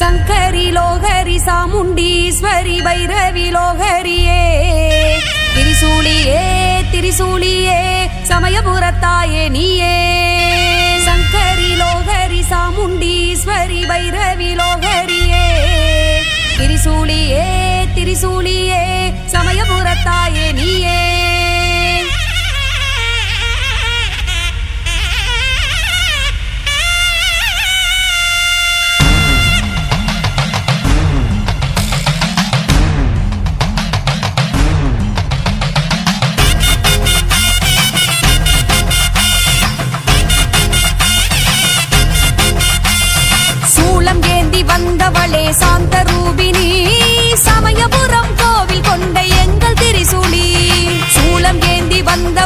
சங்கரி லோகரி சாமுண்டீஸ்வரி பைரவி லோகரியே. திரிசூலியே திரிசூலியே சமயபுரத்தாயே நீயே. சங்கரி லோகரி சாமுண்டீஸ்வரி பைரவி லோகரியே. திரிசூலியே திரிசூலியே சமயபுரத்தாய்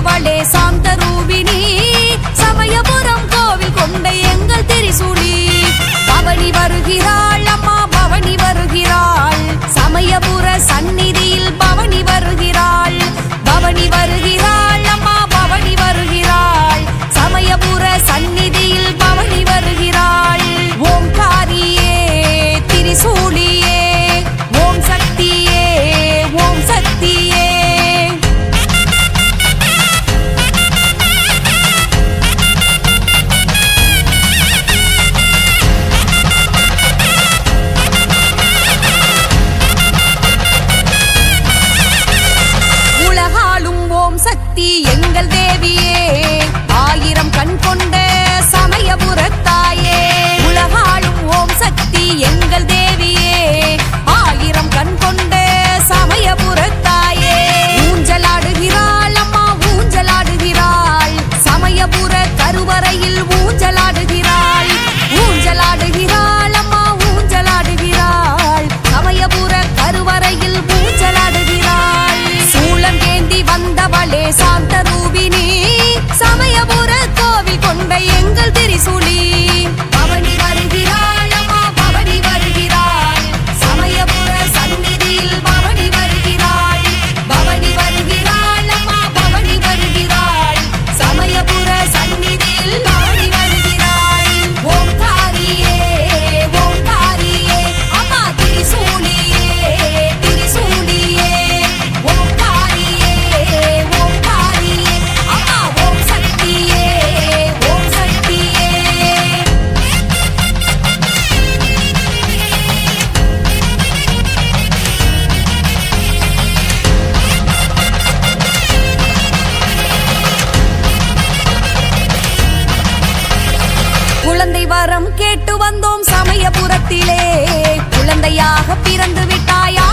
వాళ్ళే సాంతరు வந்தோம் சமயபுரத்திலே. குழந்தையாக பிறந்து விட்டாயா